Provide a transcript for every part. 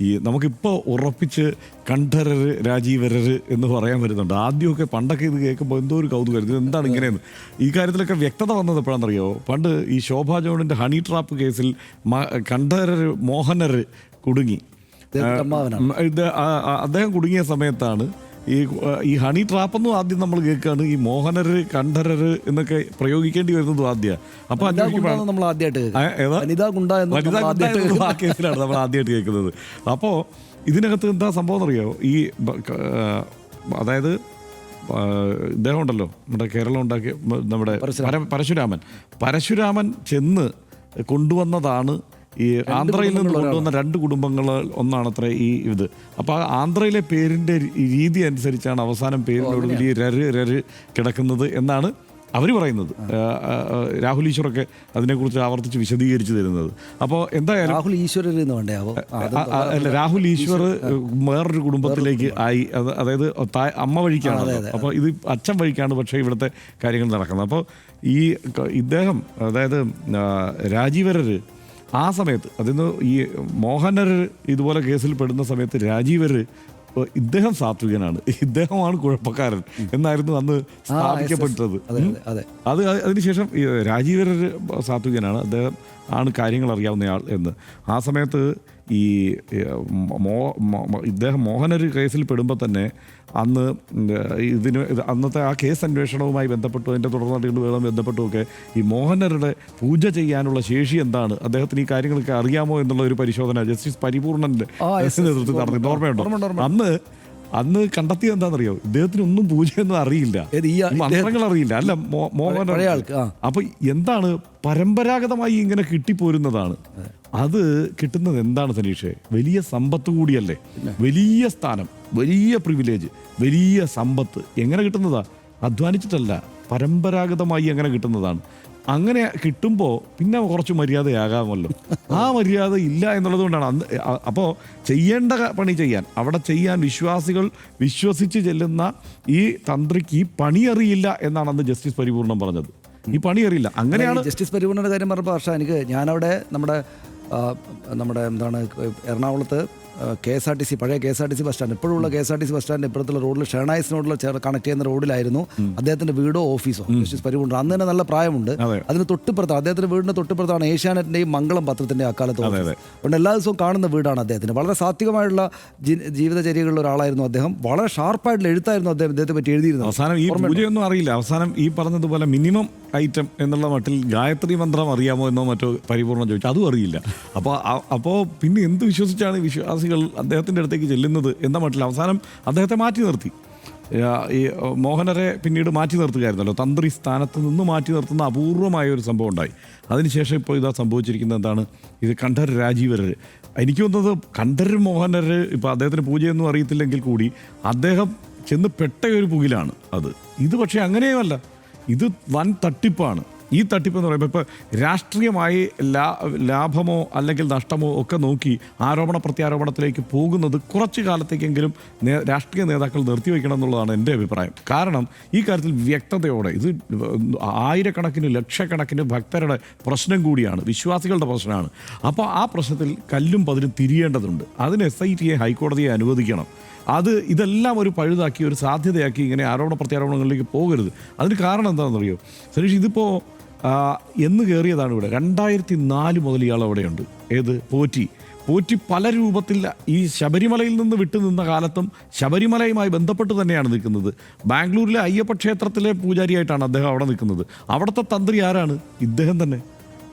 ഈ നമുക്കിപ്പോൾ ഉറപ്പിച്ച് കണ്ഠരര് രാജീവരര് എന്ന് പറയാൻ വരുന്നുണ്ട്. ആദ്യമൊക്കെ പണ്ടൊക്കെ ഇത് കേൾക്കുമ്പോൾ എന്തോ ഒരു കൗതുകമായിരുന്നു. എന്താണ് ഇങ്ങനെയെന്ന്? ഈ കാര്യത്തിലൊക്കെ വ്യക്തത വന്നത് എപ്പോഴാണെന്നറിയോ? പണ്ട് ഈ ശോഭാ ജോണിന്റെ ഹണി ട്രാപ്പ് കേസിൽ മ- കണ്ഠരര് മോഹനര് കുടുങ്ങി. അദ്ദേഹം കുടുങ്ങിയ സമയത്താണ് ഈ ഈ ഹണി ട്രാപ്പെന്നും ആദ്യം നമ്മൾ കേൾക്കുകയാണ് ഈ മോഹനര് കണ്ഠരര് എന്നൊക്കെ പ്രയോഗിക്കേണ്ടി വരുന്നതും ആദ്യം. അന്വേഷിക്കുമ്പോൾ നമ്മൾ ആദ്യമായിട്ട് ആ, കേസിലാണ് നമ്മൾ ആദ്യമായിട്ട് കേൾക്കുന്നത്. അപ്പോൾ ഇതിനകത്ത് എന്താ സംഭവം എന്നറിയോ? ഈ അതായത് ഇദ്ദേഹം ഉണ്ടല്ലോ നമ്മുടെ കേരളം ഉണ്ടാക്കിയ നമ്മുടെ പരശുരാമൻ. പരശുരാമൻ ചെന്ന് കൊണ്ടുവന്നതാണ് ഈ ആന്ധ്രയിൽ നിന്ന് കൊണ്ടുവന്ന രണ്ട് കുടുംബങ്ങൾ ഒന്നാണത്ര ഈ ഇത്. അപ്പോൾ ആ ആന്ധ്രയിലെ പേരിന്റെ രീതി അനുസരിച്ചാണ് അവസാനം പേരിനോട് ഈ രര് രര് കിടക്കുന്നത് എന്നാണ് അവർ പറയുന്നത്. രാഹുൽ ഈശ്വറൊക്കെ അതിനെക്കുറിച്ച് ആവർത്തിച്ച് വിശദീകരിച്ചു തരുന്നത്. അപ്പോൾ എന്തായാലും രാഹുൽ ആ, അല്ല രാഹുൽ ഈശ്വർ വേറൊരു കുടുംബത്തിലേക്ക് ആയി. അതായത് അമ്മ വഴിക്കാണ് അപ്പോൾ ഇത് അച്ഛൻ വഴിക്കാണ് പക്ഷേ ഇവിടുത്തെ കാര്യങ്ങൾ നടക്കുന്നത്. അപ്പോൾ ഈ ഇദ്ദേഹം അതായത് രാജീവരർ രാജീവരര് ആ സമയത്ത് അതിന് ഈ മോഹനർ ഇതുപോലെ കേസിൽ പെടുന്ന സമയത്ത് രാജീവർ ഇദ്ദേഹം സാത്വികനാണ്. ഇദ്ദേഹമാണ് കുഴപ്പക്കാരൻ എന്നായിരുന്നു അന്ന് സ്ഥാപിക്കപ്പെട്ടത്. അതെ അതെ അതെ. അത് അതിനുശേഷം ഈ രാജീവര സാത്വികനാണ്. അദ്ദേഹം ആണ് കാര്യങ്ങൾ അറിയാവുന്നയാൾ എന്ന്. ആ സമയത്ത് ഈ മോ ഇദ്ദേഹം മോഹനൊരു കേസിൽ പെടുമ്പോൾ തന്നെ അന്ന് ഇതിന് അന്നത്തെ ആ കേസ് അന്വേഷണവുമായി ബന്ധപ്പെട്ടു അതിന്റെ തുടർ നടപടികളുമായി ബന്ധപ്പെട്ടുമൊക്കെ ഈ മോഹനരുടെ പൂജ ചെയ്യാനുള്ള ശേഷി എന്താണ്? അദ്ദേഹത്തിന് ഈ കാര്യങ്ങളൊക്കെ അറിയാമോ എന്നുള്ള ഒരു പരിശോധന ജസ്റ്റിസ് പരിപൂർണന്റെ. നേതൃത്വത്തിൽ നടന്നിട്ട് ഓർമ്മയുണ്ടോ. അന്ന് അന്ന് കണ്ടെത്തിയത് എന്താണെന്നറിയോ? ഇദ്ദേഹത്തിന് ഒന്നും പൂജയൊന്നും അറിയില്ല. മന്ത്രങ്ങൾ അറിയില്ല. അല്ല മോഹൻ. അപ്പൊ എന്താണ് പരമ്പരാഗതമായി ഇങ്ങനെ കിട്ടിപ്പോരുന്നതാണ്? അത് കിട്ടുന്നത് എന്താണ് സനീഷേ? വലിയ സമ്പത്ത് കൂടിയല്ലേ? വലിയ സ്ഥാനം വലിയ പ്രിവിലേജ് വലിയ സമ്പത്ത് എങ്ങനെ കിട്ടുന്നതാ? അധ്വാനിച്ചിട്ടല്ല പരമ്പരാഗതമായി അങ്ങനെ കിട്ടുന്നതാണ്. അങ്ങനെ കിട്ടുമ്പോൾ പിന്നെ കുറച്ച് മര്യാദയാകാമല്ലോ. ആ മര്യാദ ഇല്ല എന്നുള്ളത് കൊണ്ടാണ് അന്ന് അപ്പോൾ ചെയ്യേണ്ട പണി ചെയ്യാൻ അവിടെ ചെയ്യാൻ വിശ്വാസികൾ വിശ്വസിച്ച് ചെല്ലുന്ന ഈ തന്ത്രിക്ക് ഈ പണി അറിയില്ല എന്നാണ് അന്ന് ജസ്റ്റിസ് പരിപൂർണം പറഞ്ഞത്. ഈ പണി അറിയില്ല. അങ്ങനെയാണ് ജസ്റ്റിസ് പരിപൂർണന്റെ കാര്യം പറഞ്ഞപ്പോൾ ഹർഷ എനിക്ക് ഞാനവിടെ നമ്മുടെ നമ്മുടെ എന്താണ് എറണാകുളത്ത് K S R T C പഴയ K S R T C bus stand ഇപ്പോഴുള്ള K S R T C bus stand ഇപ്പോഴത്തെ റോഡിൽ ഷെണായിസ് റോഡിൽ കണക്ട് ചെയ്യുന്ന റോഡിലായിരുന്നു അദ്ദേഹത്തിന്റെ വീടോ ഓഫീസോ? ജസ്റ്റിസ് പരിപൂർണൻ അന്ന് തന്നെ നല്ല പ്രായമുണ്ട്. അതെ. അതിന് തൊട്ടിപ്പുറത്ത് അദ്ദേഹത്തിന്റെ വീടിന്റെ തൊട്ടിപ്പുറത്താണ് ഏഷ്യാനെറ്റിന്റെയും മംഗളം പത്രത്തിന്റെ അക്കാലത്ത്. അതുകൊണ്ട് എല്ലാ ദിവസവും കാണുന്ന വീടാണ് അദ്ദേഹത്തിന് വളരെ സാത്വികമായുള്ള ജീവിതചര്യകളിൽ ഒരാളായിരുന്നു അദ്ദേഹം. വളരെ ഷാർപ്പായിട്ടുള്ള എഴുത്തായിരുന്നു അദ്ദേഹം അദ്ദേഹത്തെ പറ്റി എഴുതിയിരുന്നത്. അവസാനം ഈ അറിയില്ല. അവസാനം ഈ പറഞ്ഞതുപോലെ മിനിമം ഐറ്റം എന്നുള്ള മട്ടിൽ ഗായത്രി മന്ത്രം അറിയാമോ എന്നോ മറ്റോ പരിപൂർണം ചോദിച്ചു. അതും അറിയില്ല. അപ്പോൾ അപ്പോൾ പിന്നെ എന്ത് വിശ്വസിച്ചാണ് വിശ്വാസികൾ അദ്ദേഹത്തിന്റെ അടുത്തേക്ക് ചെല്ലുന്നത് എന്ന മട്ടിൽ അവസാനം അദ്ദേഹത്തെ മാറ്റി നിർത്തി. ഈ മോഹനരെ പിന്നീട് മാറ്റി നിർത്തുകയായിരുന്നല്ലോ. തന്ത്രി സ്ഥാനത്ത് നിന്ന് മാറ്റി നിർത്തുന്ന അപൂർവമായ ഒരു സംഭവം ഉണ്ടായി. അതിനുശേഷം ഇപ്പോൾ ഇതാ സംഭവിച്ചിരിക്കുന്നത് എന്താണ്? ഇത് കണ്ഠർ രാജീവരർ എനിക്ക് തോന്നുന്നത് കണ്ഠർ മോഹനര് ഇപ്പോൾ അദ്ദേഹത്തിന് പൂജയൊന്നും അറിയത്തില്ലെങ്കിൽ കൂടി അദ്ദേഹം ചെന്ന് പെട്ട ഒരു പുകിലാണ് അത്. ഇത് പക്ഷേ അങ്ങനെയുമല്ല. ഇത് വൻ തട്ടിപ്പാണ്. ഈ തട്ടിപ്പ് എന്ന് പറയുമ്പോൾ ഇപ്പോൾ രാഷ്ട്രീയമായി ലാ ലാഭമോ അല്ലെങ്കിൽ നഷ്ടമോ ഒക്കെ നോക്കി ആരോപണ പ്രത്യാരോപണത്തിലേക്ക് പോകുന്നത് കുറച്ച് കാലത്തേക്കെങ്കിലും രാഷ്ട്രീയ നേതാക്കൾ നിർത്തിവെക്കണം എന്നുള്ളതാണ് എന്റെ അഭിപ്രായം. കാരണം ഈ കാര്യത്തിൽ വ്യക്തതയോടെ ഇത് ആയിരക്കണക്കിന് ലക്ഷക്കണക്കിന് ഭക്തരുടെ പ്രശ്നം കൂടിയാണ് വിശ്വാസികളുടെ പ്രശ്നമാണ്. അപ്പോൾ ആ പ്രശ്നത്തിൽ കല്ലും പതിനും തിരിയേണ്ടതുണ്ട്. അതിന് എസ് ഐ ടിയെ ഹൈക്കോടതിയെ അനുവദിക്കണം. അത് ഇതെല്ലാം ഒരു പഴുതാക്കി ഒരു സാധ്യതയാക്കി ഇങ്ങനെ ആരോപണ പ്രത്യാരോപണങ്ങളിലേക്ക് പോകരുത്. അതിന് കാരണം എന്താണെന്നറിയോ? സുരേഷ് ഇതിപ്പോൾ എന്ന് കയറിയതാണ് ഇവിടെ. രണ്ടായിരത്തി നാല് മുതൽ ഇയാൾ അവിടെയുണ്ട്. ഏത്? പോറ്റി. പോറ്റി പല രൂപത്തിൽ ഈ ശബരിമലയിൽ നിന്ന് വിട്ടു നിന്ന കാലത്തും ശബരിമലയുമായി ബന്ധപ്പെട്ട് തന്നെയാണ് നിൽക്കുന്നത്. ബാംഗ്ലൂരിലെ അയ്യപ്പ ക്ഷേത്രത്തിലെ പൂജാരിയായിട്ടാണ് അദ്ദേഹം അവിടെ നിൽക്കുന്നത്. അവിടുത്തെ തന്ത്രി ആരാണ്? ഇദ്ദേഹം തന്നെ.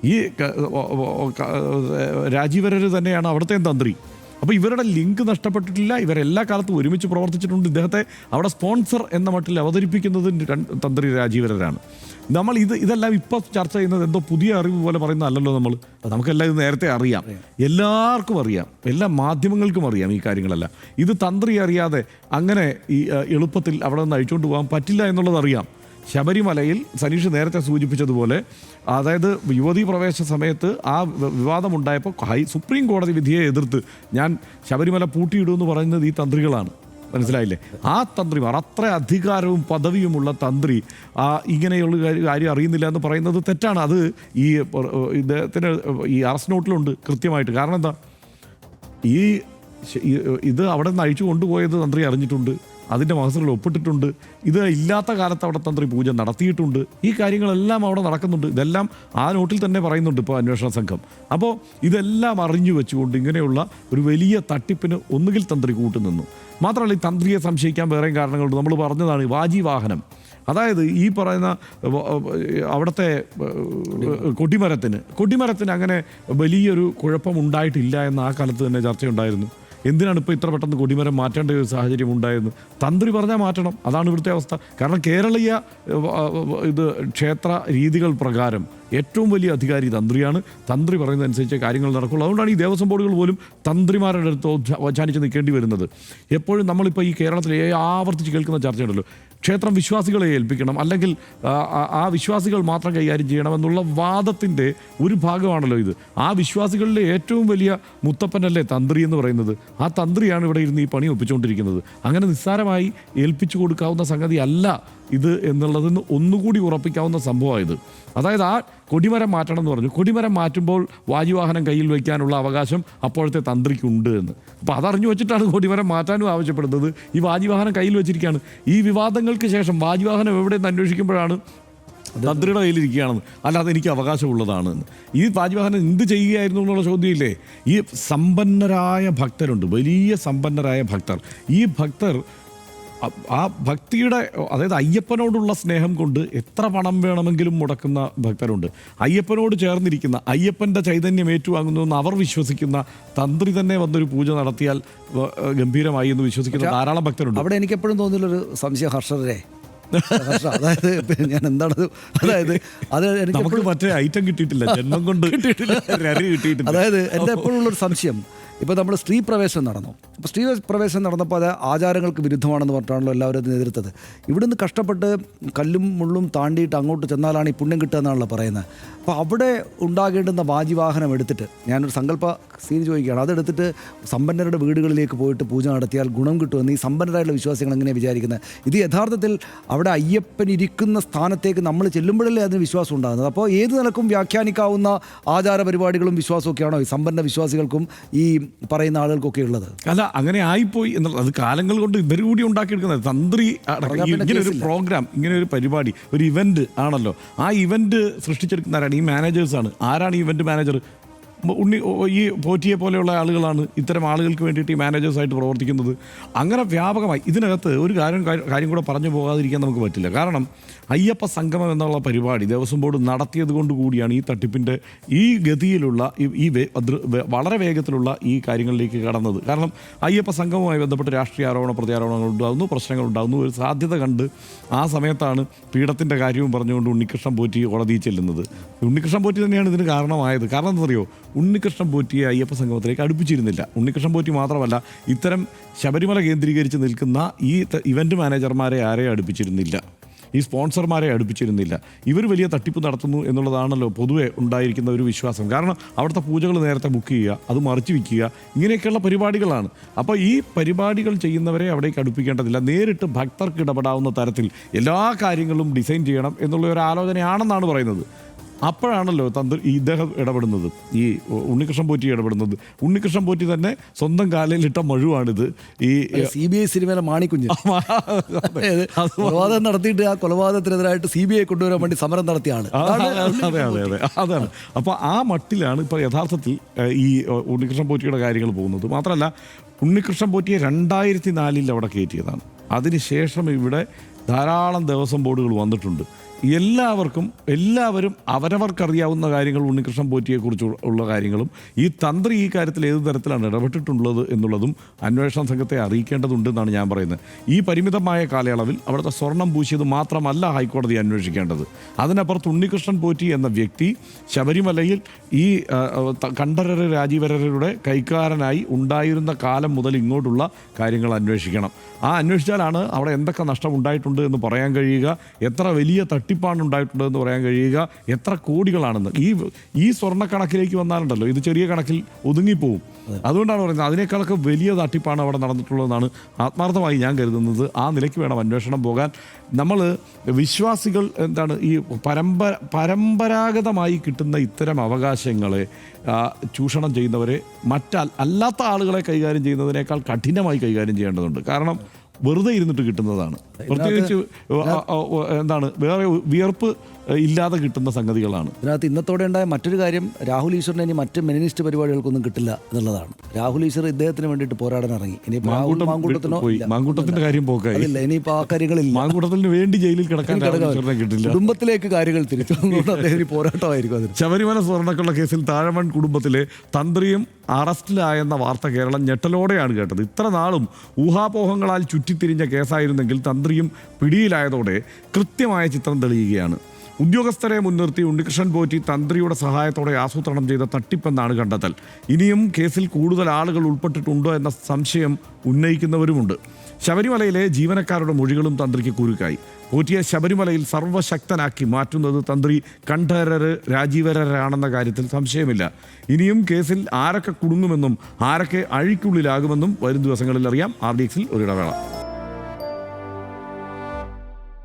ഈ രാജീവരര് തന്നെയാണ് അവിടുത്തെ തന്ത്രി. അപ്പോൾ ഇവരുടെ ലിങ്ക് നഷ്ടപ്പെട്ടിട്ടില്ല. ഇവരെല്ലാ കാലത്തും ഒരുമിച്ച് പ്രവർത്തിച്ചിട്ടുണ്ട്. ഇദ്ദേഹത്തെ അവിടെ സ്പോൺസർ എന്ന മട്ടിൽ അവതരിപ്പിക്കുന്നത് തന്ത്രി രാജീവരരാണ്. നമ്മൾ ഇത് ഇതെല്ലാം ഇപ്പോൾ ചർച്ച ചെയ്യുന്നത് എന്തോ പുതിയ അറിവ് പോലെ പറയുന്ന അല്ലല്ലോ നമ്മൾ നമുക്കെല്ലാം ഇത് നേരത്തെ അറിയാം. എല്ലാവർക്കും അറിയാം. എല്ലാ മാധ്യമങ്ങൾക്കും അറിയാം ഈ കാര്യങ്ങളെല്ലാം. ഇത് തന്ത്രി അറിയാതെ അങ്ങനെ ഈ എളുപ്പത്തിൽ അവിടെ നിന്ന് അഴിച്ചുകൊണ്ട് പോകാൻ പറ്റില്ല എന്നുള്ളത് അറിയാം. ശബരിമലയിൽ സനീഷ് നേരത്തെ സൂചിപ്പിച്ചതുപോലെ അതായത് യുവതീ പ്രവേശ സമയത്ത് ആ വിവാദമുണ്ടായപ്പോൾ ഹൈ സുപ്രീം കോടതി വിധിയെ എതിർത്ത് ഞാൻ ശബരിമല പൂട്ടിയിടുമെന്ന് പറയുന്നത് ഈ തന്ത്രികളാണ്. മനസ്സിലായില്ലേ? ആ തന്ത്രിമാർ അത്ര അധികാരവും പദവിയുമുള്ള തന്ത്രി ആ ഇങ്ങനെയുള്ള കാര്യം അറിയുന്നില്ല എന്ന് പറയുന്നത് തെറ്റാണ്. അത് ഈ ഇദ്ദേഹത്തിന് ഈ അറസ്റ്റ് നോട്ടിലുണ്ട് കൃത്യമായിട്ട്. കാരണം എന്താ? ഈ- ഇത് അവിടെ നിന്ന് അഴിച്ചു കൊണ്ടുപോയത് തന്ത്രി അറിഞ്ഞിട്ടുണ്ട്. അതിന്റെ മഹസറിൽ ഒപ്പിട്ടിട്ടുണ്ട്. ഇത് ഇല്ലാത്ത കാലത്ത് അവിടെ തന്ത്രി പൂജ നടത്തിയിട്ടുണ്ട്. ഈ കാര്യങ്ങളെല്ലാം അവിടെ നടക്കുന്നുണ്ട്. ഇതെല്ലാം ആ നോട്ടിൽ തന്നെ പറയുന്നുണ്ട് ഇപ്പോൾ അന്വേഷണ സംഘം. അപ്പോൾ ഇതെല്ലാം അറിഞ്ഞു വെച്ചുകൊണ്ട് ഇങ്ങനെയുള്ള ഒരു വലിയ തട്ടിപ്പിന് ഒന്നുകിൽ തന്ത്രി കൂട്ടുനിന്നു മാത്രമല്ല ഈ തന്ത്രിയെ സംശയിക്കാൻ വേറെയും കാരണങ്ങളുണ്ട്. നമ്മൾ പറഞ്ഞതാണ് വാജി വാഹനം. അതായത് ഈ പറയുന്ന അവിടുത്തെ കൊടിമരത്തിന്. കൊടിമരത്തിന് അങ്ങനെ വലിയൊരു കുഴപ്പമുണ്ടായിട്ടില്ല എന്ന ആ കാലത്ത് തന്നെ ചർച്ചയുണ്ടായിരുന്നു. എന്തിനാണ് ഇപ്പോൾ ഇത്ര പെട്ടെന്ന് കൊടിമരം മാറ്റേണ്ട ഒരു സാഹചര്യം ഉണ്ടായെന്ന് തന്ത്രി പറഞ്ഞാൽ മാറ്റണം. അതാണ് ഇവിടുത്തെ അവസ്ഥ. കാരണം കേരളീയ ഇത് ക്ഷേത്ര രീതികൾ പ്രകാരം ഏറ്റവും വലിയ അധികാരി തന്ത്രിയാണ്. തന്ത്രി പറയുന്നതനുസരിച്ച് കാര്യങ്ങൾ നടക്കുള്ളൂ. അതുകൊണ്ടാണ് ഈ ദേവസ്വം ബോർഡുകൾ പോലും തന്ത്രിമാരുടെ അടുത്ത് ഓജ- നിൽക്കേണ്ടി വരുന്നത്. എപ്പോഴും നമ്മളിപ്പോൾ ഈ കേരളത്തിൽ ആവർത്തിച്ച് കേൾക്കുന്ന ചർച്ചയുണ്ടല്ലോ. ക്ഷേത്രം വിശ്വാസികളെ ഏൽപ്പിക്കണം. അല്ലെങ്കിൽ ആ, വിശ്വാസികൾ മാത്രം കൈകാര്യം ചെയ്യണമെന്നുള്ള വാദത്തിന്റെ ഒരു ഭാഗമാണല്ലോ ഇത്. ആ വിശ്വാസികളിലെ ഏറ്റവും വലിയ മുത്തപ്പനല്ലേ തന്ത്രി എന്ന് പറയുന്നത്. ആ തന്ത്രിയാണ് ഇവിടെ ഇരുന്ന് ഈ പണി ഒപ്പിച്ചുകൊണ്ടിരിക്കുന്നത്. അങ്ങനെ നിസ്സാരമായി ഏൽപ്പിച്ചു കൊടുക്കാവുന്ന സംഗതി അല്ല ഇത് എന്നുള്ളതെന്ന് ഒന്നുകൂടി ഉറപ്പിക്കാവുന്ന സംഭവമായത്. അതായത് ആ കൊടിമരം മാറ്റണം എന്ന് പറഞ്ഞു. കൊടിമരം മാറ്റുമ്പോൾ വായുവാഹനം കയ്യിൽ വയ്ക്കാനുള്ള അവകാശം അപ്പോഴത്തെ തന്ത്രിക്കുണ്ട് എന്ന്. അപ്പോൾ അതറിഞ്ഞു വെച്ചിട്ടാണ് കൊടിമരം മാറ്റാനും ആവശ്യപ്പെടുന്നത്. ഈ വായുവാഹനം കയ്യിൽ വെച്ചിരിക്കുകയാണ്. ഈ വിവാദങ്ങൾക്ക് ശേഷം വായുവാഹനം എവിടെയെന്ന് അന്വേഷിക്കുമ്പോഴാണ് തന്ത്രിയുടെ കയ്യിലിരിക്കുകയാണെന്ന്. അല്ലാതെ എനിക്ക് അവകാശമുള്ളതാണ് ഈ താജ്മഹൽ എന്ത് ചെയ്യുകയായിരുന്നു എന്നുള്ള ചോദ്യമില്ലേ? ഈ സമ്പന്നരായ ഭക്തരുണ്ട്. വലിയ സമ്പന്നരായ ഭക്തർ. ഈ ഭക്തർ ആ ഭക്തിയുടെ അതായത് അയ്യപ്പനോടുള്ള സ്നേഹം കൊണ്ട് എത്ര പണം വേണമെങ്കിലും മുടക്കുന്ന ഭക്തരുണ്ട്. അയ്യപ്പനോട് ചേർന്നിരിക്കുന്ന അയ്യപ്പന്റെ ചൈതന്യം ഏറ്റുവാങ്ങുന്നു എന്ന് അവർ വിശ്വസിക്കുന്ന തന്ത്രി തന്നെ വന്നൊരു പൂജ നടത്തിയാൽ ഗംഭീരമായി എന്ന് വിശ്വസിക്കുന്ന ധാരാളം ഭക്തരുണ്ട്. അവിടെ എനിക്ക് എപ്പോഴും തോന്നിയുള്ളൊരു സംശയം ഹർഷരെ ഹർഷ അതായത് ഞാൻ എന്താണ് അതായത് അത് എനിക്ക് മറ്റേ ഐറ്റം കിട്ടിയിട്ടില്ല. ജന്മം കൊണ്ട് കിട്ടിയിട്ടില്ല. അതായത് എന്റെ എപ്പോഴും ഒരു സംശയം ഇപ്പോൾ നമ്മൾ സ്ത്രീ പ്രവേശനം നടന്നു. അപ്പോൾ സ്ത്രീ പ്രവേശനം നടന്നപ്പോൾ അത് ആചാരങ്ങൾക്ക് വിരുദ്ധമാണെന്ന് പറഞ്ഞിട്ടാണല്ലോ എല്ലാവരും എതിർത്തത്. ഇവിടുന്ന് കഷ്ടപ്പെട്ട് കല്ലും മുള്ളും താണ്ടിയിട്ട് അങ്ങോട്ട് ചെന്നാലാണ് ഈ പുണ്യം കിട്ടുക എന്നാണല്ലോ പറയുന്നത്. അപ്പോൾ അവിടെ ഉണ്ടാകേണ്ടുന്ന വാജിവാഹനം എടുത്തിട്ട് ഞാനൊരു സങ്കല്പ സീൻ ചോദിക്കുകയാണ്. അതെടുത്തിട്ട് സമ്പന്നരുടെ വീടുകളിലേക്ക് പോയിട്ട് പൂജ നടത്തിയാൽ ഗുണം കിട്ടുമെന്ന് ഈ സമ്പന്നരായിട്ടുള്ള വിശ്വാസികൾ എങ്ങനെയാണ് വിചാരിക്കുന്നത്? ഇത് യഥാർത്ഥത്തിൽ അവിടെ അയ്യപ്പൻ ഇരിക്കുന്ന സ്ഥാനത്തേക്ക് നമ്മൾ ചെല്ലുമ്പോഴല്ലേ അതിന് വിശ്വാസം ഉണ്ടാകുന്നത്? അപ്പോൾ ഏത് നിലക്കും വ്യാഖ്യാനിക്കാവുന്ന ആചാര പരിപാടികളും വിശ്വാസമൊക്കെയാണോ ഈ സമ്പന്ന വിശ്വാസികൾക്കും ഈ പറയുന്ന ആളുകൾക്കൊക്കെ ഉള്ളത്? അല്ല അങ്ങനെ ആയിപ്പോയി എന്നുള്ളത് അത് കാലങ്ങൾ കൊണ്ട് ഇവർ കൂടി ഉണ്ടാക്കിയെടുക്കുന്നത് തന്ത്രി ഇങ്ങനെ ഒരു പ്രോഗ്രാം ഇങ്ങനെ ഒരു പരിപാടി ഒരു ഇവന്റ് ആണല്ലോ. ആ ഇവന്റ് സൃഷ്ടിച്ചെടുക്കുന്ന ആരാണ് ഈ മാനേജേഴ്സാണ് ആരാണ് ഈ ഇവന്റ് മാനേജർ ഉണ്ണി ഈ പോറ്റിയെ പോലെയുള്ള ആളുകളാണ് ഇത്തരം ആളുകൾക്ക് വേണ്ടിയിട്ട് ഈ മാനേജേഴ്സായിട്ട് പ്രവർത്തിക്കുന്നത്. അങ്ങനെ വ്യാപകമായി ഇതിനകത്ത് ഒരു കാര്യം കാര്യം കൂടെ പറഞ്ഞു പോകാതിരിക്കാൻ നമുക്ക് പറ്റില്ല. കാരണം അയ്യപ്പ സംഗമം എന്നുള്ള പരിപാടി ദേവസ്വം ബോർഡ് നടത്തിയത് കൊണ്ട് കൂടിയാണ് ഈ തട്ടിപ്പിന്റെ ഈ ഗതിയിലുള്ള ഈ- വളരെ വേഗത്തിലുള്ള ഈ കാര്യങ്ങളിലേക്ക് കടന്നത്. കാരണം അയ്യപ്പ സംഗമവുമായി ബന്ധപ്പെട്ട് രാഷ്ട്രീയ ആരോപണ പ്രത്യാരോപണങ്ങൾ ഉണ്ടാകുന്നു പ്രശ്നങ്ങൾ ഉണ്ടാകുന്നു. ഒരു സാധ്യത കണ്ട് ആ സമയത്താണ് പീഠത്തിന്റെ കാര്യവും പറഞ്ഞുകൊണ്ട് ഉണ്ണികൃഷ്ണൻ പോറ്റി കോടതിയിൽ ചെല്ലുന്നത്. ഉണ്ണികൃഷ്ണൻ പോറ്റി തന്നെയാണ് ഇതിന് കാരണമായത്. കാരണം എന്താണെന്നറിയോ? ഉണ്ണികൃഷ്ണൻ പോറ്റിയെ അയ്യപ്പ സംഗമത്തിലേക്ക് അടുപ്പിച്ചിരുന്നില്ല. ഉണ്ണികൃഷ്ണൻ പോറ്റി മാത്രമല്ല ഇത്തരം ശബരിമല കേന്ദ്രീകരിച്ച് നിൽക്കുന്ന ഈ ഇവന്റ് മാനേജർമാരെ ആരെയും അടുപ്പിച്ചിരുന്നില്ല. ഈ സ്പോൺസർമാരെ അടുപ്പിച്ചിരുന്നില്ല. ഇവർ വലിയ തട്ടിപ്പ് നടത്തുന്നു എന്നുള്ളതാണല്ലോ പൊതുവെ ഉണ്ടായിരിക്കുന്ന ഒരു വിശ്വാസം. കാരണം അവിടുത്തെ പൂജകൾ നേരത്തെ ബുക്ക് ചെയ്യുക അത് മറിച്ച് വിൽക്കുക ഇങ്ങനെയൊക്കെയുള്ള പരിപാടികളാണ്. അപ്പോൾ ഈ പരിപാടികൾ ചെയ്യുന്നവരെ അവിടേക്ക് അടുപ്പിക്കേണ്ടതില്ല. നേരിട്ട് ഭക്തർക്ക് ഇടപെടാവുന്ന തരത്തിൽ എല്ലാ കാര്യങ്ങളും ഡിസൈൻ ചെയ്യണം എന്നുള്ള ഒരു ആലോചനയാണെന്നാണ് പറയുന്നത്. അപ്പോഴാണല്ലോ തന്ത്രി ഈ ഇദ്ദേഹം ഇടപെടുന്നത്. ഈ ഉണ്ണികൃഷ്ണൻ പോറ്റി ഇടപെടുന്നത്. ഉണ്ണികൃഷ്ണൻ പോറ്റി തന്നെ സ്വന്തം കാലയിലിട്ട മഴുവാണിത്. ഈ സി ബി ഐ സിനിമയിലെ മാണിക്കുഞ്ഞ്. കൊലപാതകം നടത്തിയിട്ട് ആ കൊലപാതകത്തിനെതിരായിട്ട് സി ബി ഐ കൊണ്ടുവരാൻ വേണ്ടി സമരം നടത്തിയാണ്. അതെ അതെ അതെ അതാണ്. അപ്പോൾ ആ മട്ടിലാണ് ഇപ്പോൾ യഥാർത്ഥത്തിൽ ഈ ഉണ്ണികൃഷ്ണൻ പോറ്റിയുടെ കാര്യങ്ങൾ പോകുന്നത്. മാത്രമല്ല ഉണ്ണികൃഷ്ണൻ പോറ്റിയെ രണ്ടായിരത്തി നാലിൽ അവിടെ കയറ്റിയതാണ് അതിനുശേഷം ഇവിടെ ധാരാളം ദേവസ്വം ബോർഡുകൾ വന്നിട്ടുണ്ട്. എല്ലാവർക്കും എല്ലാവരും അവരവർക്കറിയാവുന്ന കാര്യങ്ങൾ ഉണ്ണികൃഷ്ണൻ പോറ്റിയെക്കുറിച്ച് ഉള്ള കാര്യങ്ങളും ഈ തന്ത്രി ഈ കാര്യത്തിൽ ഏത് തരത്തിലാണ് ഇടപെട്ടിട്ടുള്ളത് എന്നുള്ളതും അന്വേഷണ സംഘത്തെ അറിയിക്കേണ്ടതുണ്ടെന്നാണ് ഞാൻ പറയുന്നത്. ഈ പരിമിതമായ കാലയളവിൽ അവിടുത്തെ സ്വർണം പൂശിയത് മാത്രമല്ല ഹൈക്കോടതി അന്വേഷിക്കേണ്ടത്. അതിനപ്പുറത്ത് ഉണ്ണികൃഷ്ണൻ പോറ്റി എന്ന വ്യക്തി ശബരിമലയിൽ ഈ കണ്ഠരര് രാജീവരരുടെ കൈക്കാരനായി ഉണ്ടായിരുന്ന കാലം മുതൽ ഇങ്ങോട്ടുള്ള കാര്യങ്ങൾ അന്വേഷിക്കണം. ആ അന്വേഷിച്ചാലാണ് അവിടെ എന്തൊക്കെ നഷ്ടം ഉണ്ടായിട്ടുണ്ട് എന്ന് പറയാൻ കഴിയുക. എത്ര വലിയ തട്ടി തട്ടിപ്പാണ് ഉണ്ടായിട്ടുള്ളത് എന്ന് പറയാൻ കഴിയുക. എത്ര കോടികളാണെന്ന്. ഈ ഈ സ്വർണ കണക്കിലേക്ക് വന്നാലുണ്ടല്ലോ. ഇത് ചെറിയ കണക്കിൽ ഒതുങ്ങിപ്പോവും. അതുകൊണ്ടാണ് പറയുന്നത് അതിനേക്കാളൊക്കെ വലിയ തട്ടിപ്പാണ് അവിടെ നടന്നിട്ടുള്ളതെന്നാണ് ആത്മാർത്ഥമായി ഞാൻ കരുതുന്നത്. ആ നിലയ്ക്ക് വേണം അന്വേഷണം പോകാൻ. നമ്മൾ വിശ്വാസികൾ എന്താണ് ഈ പരമ്പര പരമ്പരാഗതമായി കിട്ടുന്ന ഇത്തരം അവകാശങ്ങളെ ചൂഷണം ചെയ്യുന്നവരെ മറ്റ അല്ലാത്ത ആളുകളെ കൈകാര്യം ചെയ്യുന്നതിനേക്കാൾ കഠിനമായി കൈകാര്യം ചെയ്യേണ്ടതുണ്ട്. കാരണം വെറുതെ ഇരുന്നിട്ട് കിട്ടുന്നതാണ്. പ്രത്യേകിച്ച് എന്താണ് വേറെ വിയർപ്പ് ഇല്ലാതെ കിട്ടുന്ന സംഗതികളാണ്. ഇതിനകത്ത് ഇന്നത്തോടെ ഉണ്ടായ മറ്റൊരു കാര്യം രാഹുൽ ഈശ്വറിന് ഇനി മറ്റ് മെനിനിസ്റ്റ് പരിപാടികൾക്കൊന്നും കിട്ടില്ല എന്നുള്ളതാണ്. രാഹുൽ ഈശ്വർ ഇദ്ദേഹത്തിന് വേണ്ടിയിട്ട് പോരാടാൻ ഇറങ്ങി. ഇനി മാങ്കൂട്ടത്തിനോ മാങ്കൂട്ടത്തിന്റെ കാര്യം പോക്കായി. ഇനിയിപ്പോ ആ കാര്യങ്ങളില്ല. മാങ്കൂട്ടത്തിന് വേണ്ടി ജയിലിൽ കിടക്കാൻ കിട്ടില്ല. കുടുംബത്തിലേക്ക് കാര്യങ്ങൾ തിരിച്ചു അതുകൊണ്ട് അദ്ദേഹം ഇനി പോരാട്ടമായിരിക്കും ശബരിമല സ്വർണക്കുള്ള കേസിൽ താഴമൺ കുടുംബത്തിലെ തന്ത്രിയും അറസ്റ്റിലായെന്ന വാർത്ത കേരളം ഞെട്ടലോടെയാണ് കേട്ടത്. ഇത്ര നാളും ഊഹാപോഹങ്ങളാൽ ചുറ്റിത്തിരിഞ്ഞ കേസായിരുന്നെങ്കിൽ തന്ത്രിയും പിടിയിലായതോടെ കൃത്യമായ ചിത്രം തെളിയുകയാണ്. ഉദ്യോഗസ്ഥരെ മുൻനിർത്തി ഉണ്ണികൃഷ്ണൻ പോറ്റി തന്ത്രിയുടെ സഹായത്തോടെ ആസൂത്രണം ചെയ്ത തട്ടിപ്പെന്നാണ് കണ്ടെത്തൽ. ഇനിയും കേസിൽ കൂടുതൽ ആളുകൾ ഉൾപ്പെട്ടിട്ടുണ്ടോ എന്ന സംശയം ഉന്നയിക്കുന്നവരുമുണ്ട്. ശബരിമലയിലെ ജീവനക്കാരുടെ മൊഴികളും തന്ത്രിക്ക് കുരുക്കായി. പോറ്റിയെ ശബരിമലയിൽ സർവശക്തനാക്കി മാറ്റുന്നത് തന്ത്രി കണ്ഠരര് രാജീവരരാണെന്ന കാര്യത്തിൽ സംശയമില്ല. ഇനിയും കേസിൽ ആരൊക്കെ കുടുങ്ങുമെന്നും ആരൊക്കെ അഴിക്കുള്ളിലാകുമെന്നും വരും ദിവസങ്ങളിൽ അറിയാം. ആർ ഡി എക്സിൽ ഒരിടവേള.